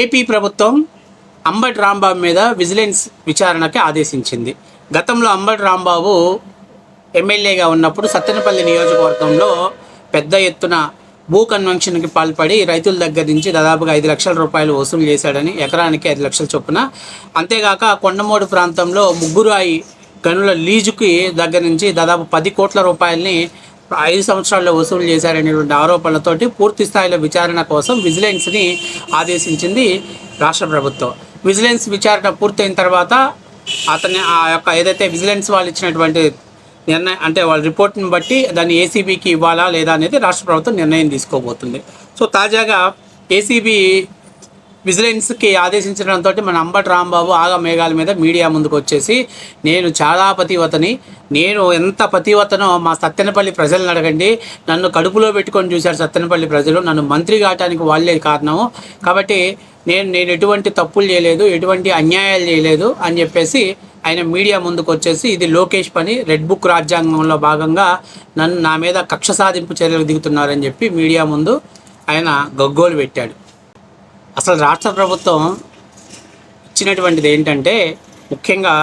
AP ప్రభుత్వం అంబటి రాంబాబు మీద vigilance విచారణకి ఆదేశించింది. గతంలో అంబటి రాంబాబు ఎమ్మెల్యేగా ఉన్నప్పుడు సత్తెనపల్లి నియోజకవర్గంలో పెద్ద ఎత్తున భూ కన్వెన్షన్కి పాల్పడి రైతుల దగ్గర నుంచి దాదాపుగా ఐదు లక్షల రూపాయలు వసూలు చేశాడని ఎకరానికి ఐదు లక్షల చొప్పున. అంతేగాక కొండమూడు ప్రాంతంలో ముగ్గురాయి గనుల లీజుకి దగ్గర నుంచి దాదాపు పది కోట్ల రూపాయలని ఐదు సంవత్సరాల్లో వసూలు చేశారనేటువంటి ఆరోపణలతోటి పూర్తి స్థాయిలో విచారణ కోసం విజిలెన్స్ని ఆదేశించింది రాష్ట్ర ప్రభుత్వం. విజిలెన్స్ విచారణ పూర్తయిన తర్వాత అతని ఆ యొక్క ఏదైతే విజిలెన్స్ వాళ్ళు ఇచ్చినటువంటి నిర్ణయం అంటే వాళ్ళ రిపోర్ట్ని బట్టి దాన్ని ఏసీబీకి ఇవ్వాలా లేదా అనేది రాష్ట్ర ప్రభుత్వం నిర్ణయం తీసుకోబోతుంది. సో తాజాగా ఏసీబీ విజిలెన్స్కి ఆదేశించడంతో మన అంబటి రాంబాబు ఆగ మేఘాల మీద మీడియా ముందుకు వచ్చేసి నేను చాలా పతివతని నేను ఎంత పతివతనో మా సత్తెనపల్లి ప్రజలను అడగండి. నన్ను కడుపులో పెట్టుకొని చూశారు సత్తెనపల్లి ప్రజలు. నన్ను మంత్రి కావటానికి వాళ్ళే కారణము కాబట్టి నేను నేను ఎటువంటి తప్పులు చేయలేదు ఎటువంటి అన్యాయాలు చేయలేదు అని చెప్పేసి ఆయన మీడియా ముందుకు వచ్చేసి ఇది లోకేష్ పని రెడ్ బుక్ రాజ్యాంగంలో భాగంగా నన్ను నా మీద కక్ష సాధింపు చర్యలు దిగుతున్నారని చెప్పి మీడియా ముందు ఆయన గగ్గోలు పెట్టాడు. అసలు రాష్ట్ర ప్రభుత్వం ఇచ్చినటువంటిది ఏంటంటే ముఖ్యంగా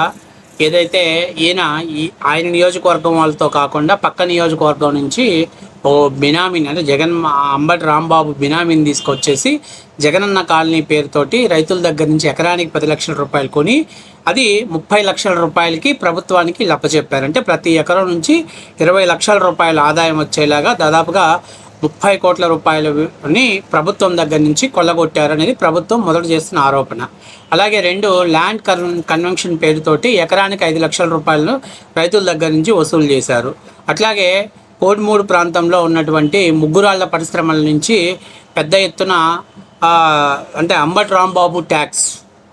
ఏదైతే ఈయన ఈ ఆయన నియోజకవర్గం వాళ్ళతో కాకుండా పక్క నియోజకవర్గం నుంచి ఓ బినామీని అంటే జగన్ అంబటి రాంబాబు బినామీని తీసుకొచ్చేసి జగనన్న కాలనీ పేరుతోటి రైతుల దగ్గర నుంచి ఎకరానికి పది లక్షల రూపాయలు కొని అది ముప్పై లక్షల రూపాయలకి ప్రభుత్వానికి లప్పచెప్పారు అంటే ప్రతి ఎకరం నుంచి ఇరవై లక్షల రూపాయల ఆదాయం వచ్చేలాగా దాదాపుగా ముప్పై కోట్ల రూపాయలని ప్రభుత్వం దగ్గర నుంచి కొల్లగొట్టారనేది ప్రభుత్వం మొదట చేస్తున్న ఆరోపణ. అలాగే రెండు ల్యాండ్ కన్ కన్వెన్షన్ పేరుతోటి ఎకరానికి ఐదు లక్షల రూపాయలను రైతుల దగ్గర నుంచి వసూలు చేశారు. అట్లాగే కోడిమూడు ప్రాంతంలో ఉన్నటువంటి ముగ్గురాళ్ళ పరిశ్రమల నుంచి పెద్ద ఎత్తున అంటే అంబట్ రాంబాబు ట్యాక్స్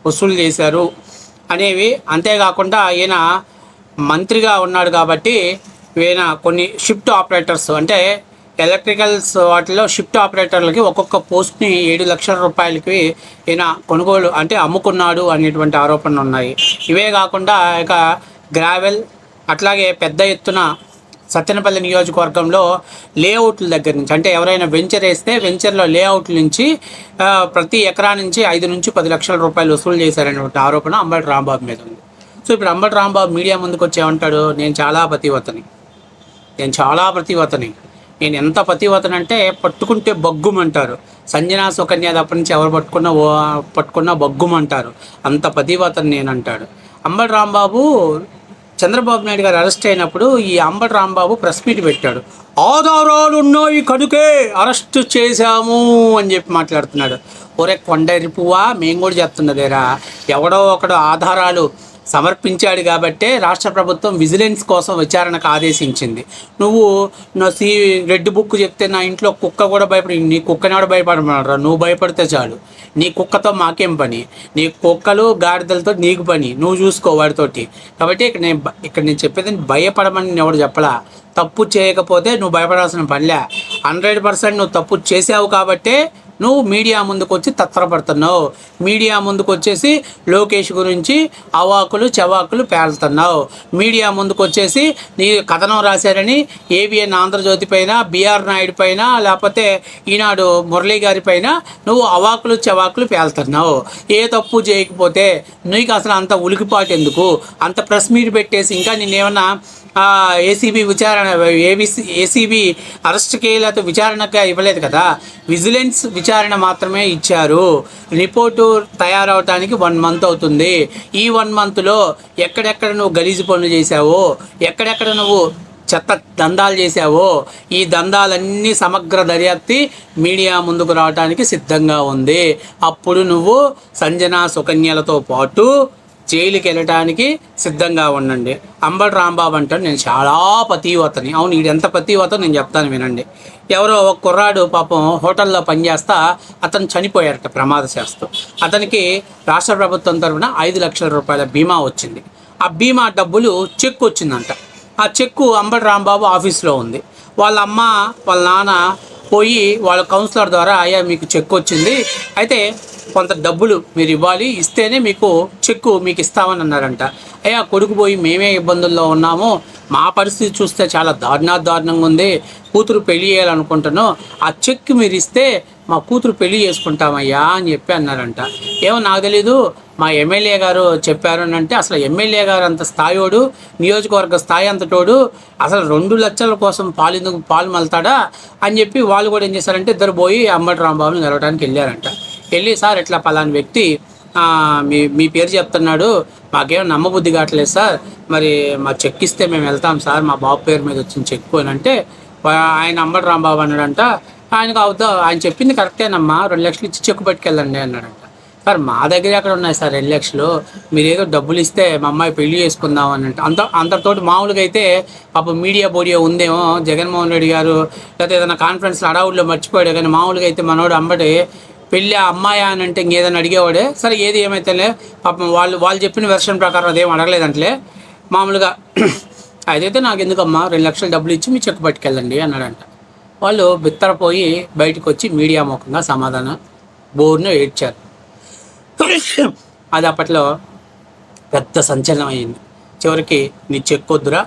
వసూలు చేశారు అనేవి. అంతేకాకుండా ఈయన మంత్రిగా ఉన్నాడు కాబట్టి ఈయన కొన్ని షిఫ్ట్ ఆపరేటర్స్ అంటే ఎలక్ట్రికల్స్ వాటిలో షిఫ్ట్ ఆపరేటర్లకి ఒక్కొక్క పోస్ట్ని ఏడు లక్షల రూపాయలకి ఈయన కొనుగోలు అంటే అమ్ముకున్నాడు అనేటువంటి ఆరోపణలు ఉన్నాయి. ఇవే కాకుండా ఇక గ్రావెల్ అట్లాగే పెద్ద ఎత్తున సత్తెనపల్లి నియోజకవర్గంలో లేఅవుట్ల దగ్గర నుంచి అంటే ఎవరైనా వెంచర్ వేస్తే వెంచర్లో లేఅవుట్ల నుంచి ప్రతి ఎకరా నుంచి ఐదు నుంచి పది లక్షల రూపాయలు వసూలు చేశారనేటువంటి ఆరోపణ అంబటి రాంబాబు మీద ఉంది. సో ఇప్పుడు అంబటి రాంబాబు మీడియా ముందుకు వచ్చి ఏమంటాడు? నేను చాలా ప్రతివతని నేను చాలా ప్రతివతని నేను ఎంత పతివతనంటే పట్టుకుంటే బగ్గుమంటారు. సంజనా సుకన్య తప్పటి నుంచి ఎవరు పట్టుకున్నా ఓ పట్టుకున్నా బగ్గుమంటారు. అంత పతివతని నేను అంటాడు అంబటి రాంబాబు చంద్రబాబు నాయుడు గారు అరెస్ట్ అయినప్పుడు ఈ అంబటి రాంబాబు ప్రెస్ మీట్ పెట్టాడు. ఆధారాలు ఉన్నాయి కనుకే అరెస్ట్ చేశాము అని చెప్పి మాట్లాడుతున్నాడు. ఒరే కొండరి పువ్వా మేము కూడా చెప్తున్నదేరా ఎవడో ఒకడు ఆధారాలు సమర్పించాడు కాబట్టే రాష్ట్ర ప్రభుత్వం విజిలెన్స్ కోసం విచారణకు ఆదేశించింది. నువ్వు నా సి రెడ్ బుక్ చెప్తే నా ఇంట్లో కుక్క కూడా భయపడి నీ కుక్కని కూడా భయపడమన్నారా నువ్వు భయపడితే చాలు. నీ కుక్కతో మాకేం పని? నీ కుక్కలు గాడిదలతో నీకు పని. నువ్వు చూసుకో వాడితోటి. కాబట్టి ఇక్కడ నేను ఇక్కడ నేను చెప్పేది భయపడమని నేను ఎవడు చెప్పలా? తప్పు చేయకపోతే నువ్వు భయపడాల్సిన పనిలే. హండ్రెడ్ పర్సెంట్ నువ్వు తప్పు చేసావు కాబట్టే నువ్వు మీడియా ముందుకు వచ్చి తత్తరపడుతున్నావు. మీడియా ముందుకు వచ్చేసి లోకేష్ గురించి అవాకులు చవాకులు పేలుతున్నావు. మీడియా ముందుకు వచ్చేసి నీ కథనం రాశారని ఏబిఎన్ ఆంధ్రజ్యోతి పైన బిఆర్ నాయుడు పైన లేకపోతే ఈనాడు మురళీ గారి పైన నువ్వు అవాకులు చవాకులు పేలుతున్నావు. ఏ తప్పు చేయకపోతే నీకు అసలు అంత ఉలికిపాటు ఎందుకు అంత ప్రెస్ మీట్ పెట్టేసి ఇంకా నేనేమన్నా ఏసీబీ విచారణ ఏబీసీ ఏసీబీ అరెస్ట్కి లేకపోతే విచారణగా ఇవ్వలేదు కదా. విజిలెన్స్ విచారణ మాత్రమే ఇచ్చారు. రిపోర్టు తయారవటానికి వన్ మంత్ అవుతుంది. ఈ వన్ మంత్లో ఎక్కడెక్కడ నువ్వు గలీజు పనులు చేసావో ఎక్కడెక్కడ నువ్వు చెత్త దందాలు చేసావో ఈ దందాలన్నీ సమగ్ర దర్యాప్తి మీడియా ముందుకు రావడానికి సిద్ధంగా ఉంది. అప్పుడు నువ్వు సంజన సుకన్యలతో పాటు జైలుకి వెళ్ళడానికి సిద్ధంగా ఉండండి. అంబటి రాంబాబు అంటాడు నేను చాలా పతివతని అవును ఇది ఎంత పతివతో నేను చెప్తాను వినండి. ఎవరో ఒక కుర్రాడు పాపం హోటల్లో పనిచేస్తా అతను చనిపోయారట ప్రమాదశాస్తు అతనికి రాష్ట్ర ప్రభుత్వం తరఫున ఐదు లక్షల రూపాయల బీమా వచ్చింది. ఆ బీమా డబ్బులు చెక్ వచ్చిందంట. ఆ చెక్కు అంబటి రాంబాబు ఆఫీస్లో ఉంది. వాళ్ళ అమ్మ వాళ్ళ నాన్న పోయి వాళ్ళ కౌన్సిలర్ ద్వారా అయ్యా మీకు చెక్ వచ్చింది. అయితే కొంత డబ్బులు మీరు ఇవ్వాలి ఇస్తేనే మీకు చెక్కు మీకు ఇస్తామని అన్నారంట. అయ్యా కొడుకు పోయి మేమే ఇబ్బందుల్లో ఉన్నాము. మా పరిస్థితి చూస్తే చాలా దారుణా దారుణంగా ఉంది. కూతురు పెళ్ళి చేయాలనుకుంటాను ఆ చెక్ మీరు ఇస్తే మా కూతురు పెళ్ళి చేసుకుంటామయ్యా అని చెప్పి అన్నారంట. ఏమో నాకు తెలీదు. మా ఎమ్మెల్యే గారు చెప్పారు అని అంటే అసలు ఎమ్మెల్యే గారు అంత స్థాయోడు నియోజకవర్గ స్థాయి అంతటోడు అసలు రెండు లక్షల కోసం పాలు ఎందుకు పాలు మళ్తాడా అని చెప్పి వాళ్ళు కూడా ఏం చేశారంటే ఇద్దరు పోయి అంబటి రాంబాబుని గెలవడానికి వెళ్ళారంట. వెళ్ళి సార్ ఇట్లా పలాని వ్యక్తి మీ మీ పేరు చెప్తున్నాడు మాకేం నమ్మబుద్ధి కావట్లేదు సార్. మరి మా చెక్ ఇస్తే మేము వెళ్తాం సార్ మా బాబు పేరు మీద వచ్చిన చెక్ అని అంటే ఆయన అంబడు రాంబాబు అన్నాడంట. ఆయనకు అవుతా ఆయన చెప్పింది కరెక్టేనమ్మా రెండు లక్షలు ఇచ్చి చెక్కు పట్టుకెళ్ళండి అన్నాడంట. సార్ మా దగ్గర ఎక్కడ ఉన్నాయి సార్ రెండు లక్షలు. మీరు ఏదో డబ్బులు ఇస్తే మా అమ్మాయి పెళ్ళి చేసుకుందాం అని అంటే అంత అంతటితోటి మామూలుగా అయితే పాప మీడియా బోడియో ఉందేమో జగన్మోహన్ రెడ్డి గారు లేకపోతే ఏదైనా కాన్ఫరెన్స్లో అడవుల్లో మర్చిపోయాడు కానీ మామూలుగా అయితే మనోడు అంబటి పెళ్ళి ఆ అమ్మాయి అని అంటే ఇంకేదైనా అడిగేవాడే సరే ఏది ఏమైతేనే పాపం వాళ్ళు వాళ్ళు చెప్పిన వెర్షన్ ప్రకారం అదేం అడగలేదంటలే. మామూలుగా అదైతే నాకు ఎందుకమ్మా రెండు లక్షలు డబ్బులు ఇచ్చి మీ చెక్ పట్టుకెళ్ళండి అన్నాడంట. వాళ్ళు బిత్తరపోయి బయటకు వచ్చి మీడియా ముఖంగా సమాధానం బోర్ను ఏడ్చారు. అది అప్పట్లో పెద్ద సంచలనం అయింది. చివరికి నీ చెక్ వద్దురా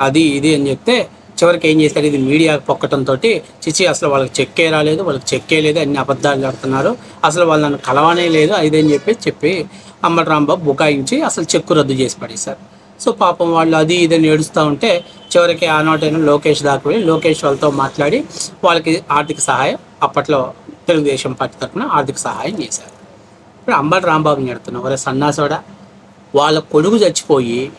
అది ఇది అని చెప్తే చివరికి ఏం చేశారు? ఇది మీడియా పొక్కటంతో చిచి అసలు వాళ్ళకి చెక్కే రాలేదు వాళ్ళకి చెక్కే లేదు అన్ని అబద్ధాలు ఆడుతున్నారు. అసలు వాళ్ళు నన్ను కలవనే లేదు అదేని అని చెప్పి చెప్పి అంబటి రాంబాబు బుకాయించి అసలు చెక్కు రద్దు చేసి పడేశారు. సో పాపం వాళ్ళు అది ఇది ఏడుస్తూ ఉంటే చివరికి ఆ లోకేష్ దాకా వెళ్ళి లోకేష్ వాళ్ళతో మాట్లాడి వాళ్ళకి ఆర్థిక సహాయం అప్పట్లో తెలుగుదేశం పార్టీ తరఫున ఆర్థిక సహాయం చేశారు. ఇప్పుడు అంబటి రాంబాబుని ఎడుతున్నాం ఒరే సన్నాసోడా వాళ్ళ కొడుకు చచ్చిపోయి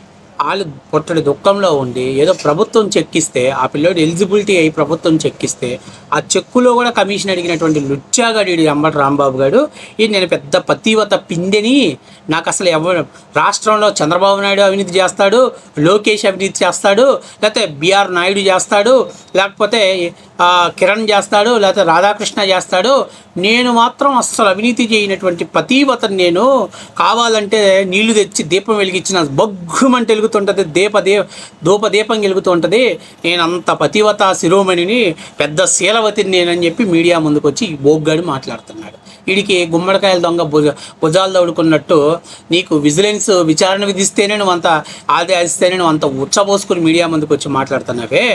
వాళ్ళు పొట్టడి దుఃఖంలో ఉండి ఏదో ప్రభుత్వం చెక్కిస్తే ఆ పిల్లోడు ఎలిజిబిలిటీ అయ్యి ప్రభుత్వం చెక్కిస్తే ఆ చెక్కులో కూడా కమిషన్ అడిగినటువంటి లుచ్చాగాడి అంబటి రాంబాబు గారు ఈ నేను పెద్ద పతివత పిందెని నాకు అసలు ఎవరు రాష్ట్రంలో చంద్రబాబు నాయుడు అవినీతి చేస్తాడు లోకేష్ అవినీతి చేస్తాడు లేకపోతే బిఆర్ నాయుడు చేస్తాడు లేకపోతే కిరణ్ చేస్తాడు లేకపోతే రాధాకృష్ణ చేస్తాడు. నేను మాత్రం అస్సలు అవినీతి చేయనటువంటి పతీవతను నేను కావాలంటే నీళ్ళు తెచ్చి దీపం వెలిగించిన బగ్గుమంట వెలుగుతుంటుంది దీప దే ధూప దీపం వెలుగుతుంటుంది. నేను అంత పతివత శిరోమణిని పెద్ద శీలవతిని నేనని చెప్పి మీడియా ముందుకు వచ్చి ఈ బోగ్గాడు మాట్లాడుతున్నాడు. వీడికి గుమ్మడికాయల దొంగ భుజ భుజాలు దౌడుకున్నట్టు నీకు విజిలెన్స్ విచారణ విధిస్తేనే నువ్వు అంత ఆదేశిస్తేనే నువ్వు అంత ఉచ్చబోసుకుని మీడియా ముందుకు వచ్చి మాట్లాడుతున్నావే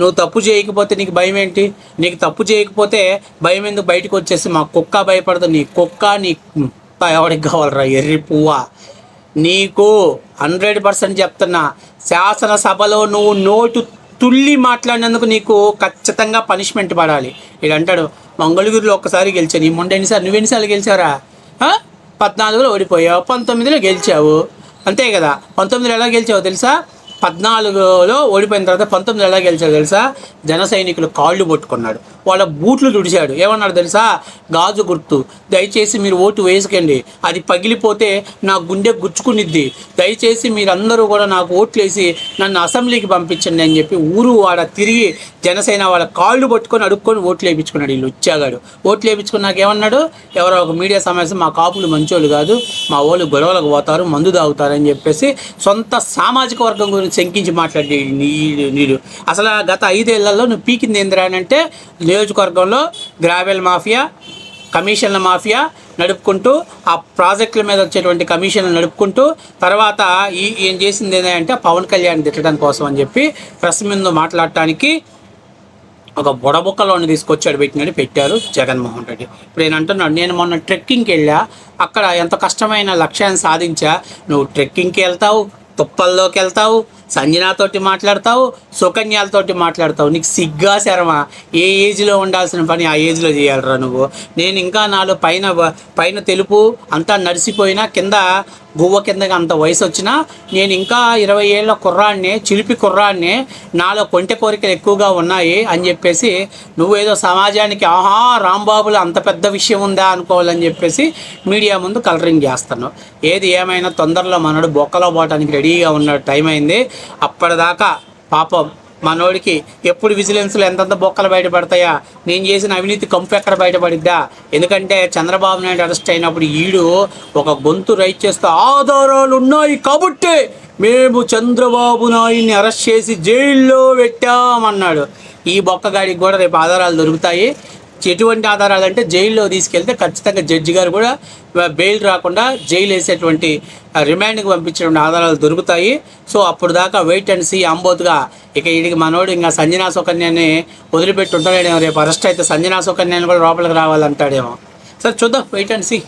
నువ్వు తప్పు చేయకపోతే నీకు భయం ఏంటి? నీకు తప్పు చేయకపోతే భయం ఎందుకు బయటకు వచ్చేసి మా కుక్క భయపడదు. నీ కుక్క నీ ఎవడికి ఎవరికి కావాలరా? ఎర్రి పువ్వ. నీకు హండ్రెడ్ పర్సెంట్ చెప్తున్నా. శాసనసభలో నువ్వు నోటు తుల్లి మాట్లాడినందుకు నీకు ఖచ్చితంగా పనిష్మెంట్ పడాలి. ఇది అంటాడు మంగళగిరిలో ఒక్కసారి గెలిచాను ఈ మొండ ఎన్నిసార్లు? నువ్వెన్నిసార్లు గెలిచారా పద్నాలుగులో ఓడిపోయావు పంతొమ్మిదిలో గెలిచావు. అంతే కదా. పంతొమ్మిదిలో ఎలా గెలిచావు తెలుసా? పద్నాలుగులో ఓడిపోయిన తర్వాత పంతొమ్మిది ఎలా గెలిచాడు తెలుసా? జన సైనికులు కాళ్ళు పట్టుకున్నాడు వాళ్ళ బూట్లు తుడిచాడు. ఏమన్నాడు తెలుసా? గాజు గుర్తు. దయచేసి మీరు ఓటు వేసుకోండి. అది పగిలిపోతే నా గుండె గుచ్చుకునిద్ది. దయచేసి మీరందరూ కూడా నాకు ఓట్లు వేసి నన్ను అసెంబ్లీకి పంపించండి అని చెప్పి ఊరు వాడ తిరిగి జనసేన వాళ్ళ కాళ్ళు పట్టుకొని అడుక్కొని ఓట్లు వేయించుకున్నాడు వీళ్ళు వచ్చాగాడు ఓట్లు వేయించుకున్నాక ఏమన్నాడు? ఎవరో ఒక మీడియా సమావేశం మా కాపులు మంచోళ్ళు కాదు మా వాళ్ళు గొడవలకు పోతారు మందు తాగుతారని చెప్పేసి సొంత సామాజిక వర్గం గురించి శంకించి మాట్లాడి నీడు నీడు. అసలు ఆ గత ఐదేళ్ళలో నువ్వు పీకింది ఏందిరా అని అంటే నియోజకవర్గంలో గ్రావెల్ మాఫియా కమిషన్ల మాఫియా నడుపుకుంటూ ఆ ప్రాజెక్టుల మీద వచ్చేటువంటి కమిషన్లు నడుపుకుంటూ తర్వాత ఈ ఏం చేసింది ఏంటంటే పవన్ కళ్యాణ్ తిట్టడం కోసం అని చెప్పి ప్రెస్ ముందు మాట్లాడటానికి ఒక బుడబుక్కలోని తీసుకొచ్చాడు పెట్టినట్టు పెట్టారు జగన్మోహన్ రెడ్డి. ఇప్పుడు నేను అంటున్నాడు నేను మొన్న ట్రెక్కింగ్కి వెళ్ళా అక్కడ ఎంత కష్టమైన లక్ష్యాన్ని సాధించా నువ్వు ట్రెక్కింగ్కి వెళ్తావు తుప్పల్లోకి వెళ్తావు సంజనాతోటి మాట్లాడతావు సుకన్యాలతోటి మాట్లాడతావు. నీకు సిగ్గా శరమ? ఏ ఏజ్లో ఉండాల్సిన పని ఆ ఏజ్లో చేయాలరా నువ్వు? నేను ఇంకా నాలో పైన పైన తెలుపు అంతా నడిసిపోయినా కింద గువ్వ కిందకి అంత వయసు వచ్చినా నేను ఇంకా ఇరవై ఏళ్ళ కుర్రాన్నే చిలిపి కుర్రాన్నే నాలో కొంటె కోరికలు ఎక్కువగా ఉన్నాయి అని చెప్పేసి నువ్వేదో సమాజానికి ఆహా రాంబాబులో అంత పెద్ద విషయం ఉందా అనుకోవాలని చెప్పేసి మీడియా ముందు కలరింగ్ చేస్తున్నావు ఏది ఏమైనా తొందరలో మనడు బొక్కలో పోవటానికి రెడీగా ఉన్న టైం అయింది. అప్పటిదాకా పాపం మనోడికి ఎప్పుడు విజిలెన్స్లో ఎంతెంత బొక్కలు బయటపడతాయా? నేను చేసిన అవినీతి కంపు ఎక్కడ బయటపడిద్దా? ఎందుకంటే చంద్రబాబు నాయుడు అరెస్ట్ అయినప్పుడు ఈడు ఒక గొంతు రైట్ చేస్తే ఆధారాలు ఉన్నాయి కాబట్టి మేము చంద్రబాబు నాయుడిని అరెస్ట్ చేసి జైల్లో పెట్టామన్నాడు. ఈ బొక్కగాడికి కూడా రేపు ఆధారాలు దొరుకుతాయి. ఎటువంటి ఆధారాలు అంటే జైల్లో తీసుకెళ్తే ఖచ్చితంగా జడ్జి గారు కూడా బెయిల్ రాకుండా జైలు వేసేటువంటి రిమాండ్కి పంపించేటువంటి ఆధారాలు దొరుకుతాయి. సో అప్పుడు దాకా వెయిట్ అండ్ సీ అంబోతుగా ఇక వీడికి మనోడు ఇంకా సంజనా సుకన్యని వదిలిపెట్టి ఉంటాడేమో రేపు అరెస్ట్ అయితే సంజనా సుకన్యని కూడా లోపలికి రావాలంటాడేమో. సరే చూద్దాం వెయిట్ అండ్ సీ.